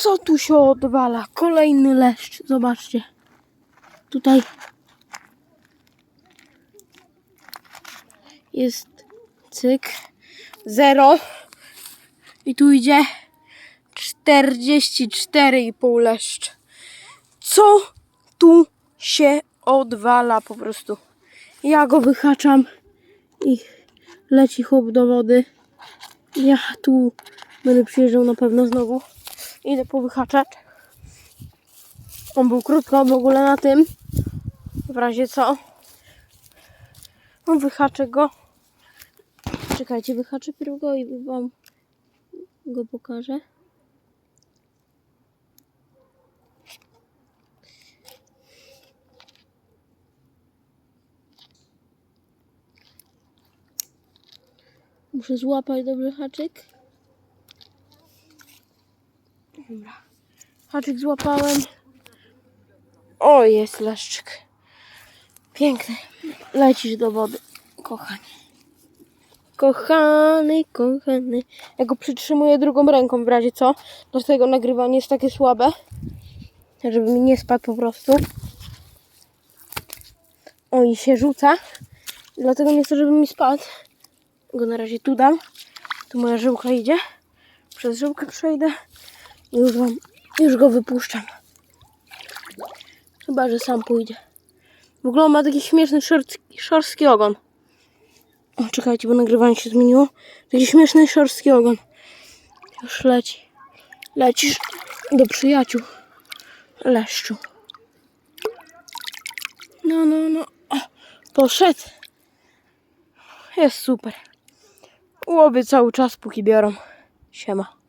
Co tu się odwala? Kolejny leszcz. Zobaczcie. Tutaj jest cyk. Zero. I tu idzie 44,5 leszcz. Co tu się odwala po prostu? Ja go wyhaczam i leci chłop do wody. Ja tu będę przyjeżdżał na pewno znowu. Idę powyhaczać. On był krótko w ogóle na tym. W razie co. On wyhaczę go. Czekajcie, wyhaczę pierw go i wam go pokażę. Muszę złapać dobry haczyk. Dobra. Haczyk złapałem. O, jest leszczyk. Piękny. Lecisz do wody, kochanie. Kochany, kochany. Ja go przytrzymuję drugą ręką w razie co. Dlatego nagrywanie jest takie słabe. Żeby mi nie spadł po prostu. O, i się rzuca. Dlatego nie chcę, żeby mi spadł. Go na razie tu dam. Tu moja żyłka idzie. Przez żyłkę przejdę. Już, już go wypuszczam. Chyba, że sam pójdzie. W ogóle on ma taki śmieszny szorstki, szorstki ogon. O, czekajcie, bo nagrywanie się zmieniło. Taki śmieszny szorstki ogon. Już leci. Lecisz do przyjaciół. Leszczu. No, no, no. O, poszedł. Jest super. Łowię cały czas, póki biorą. Siema.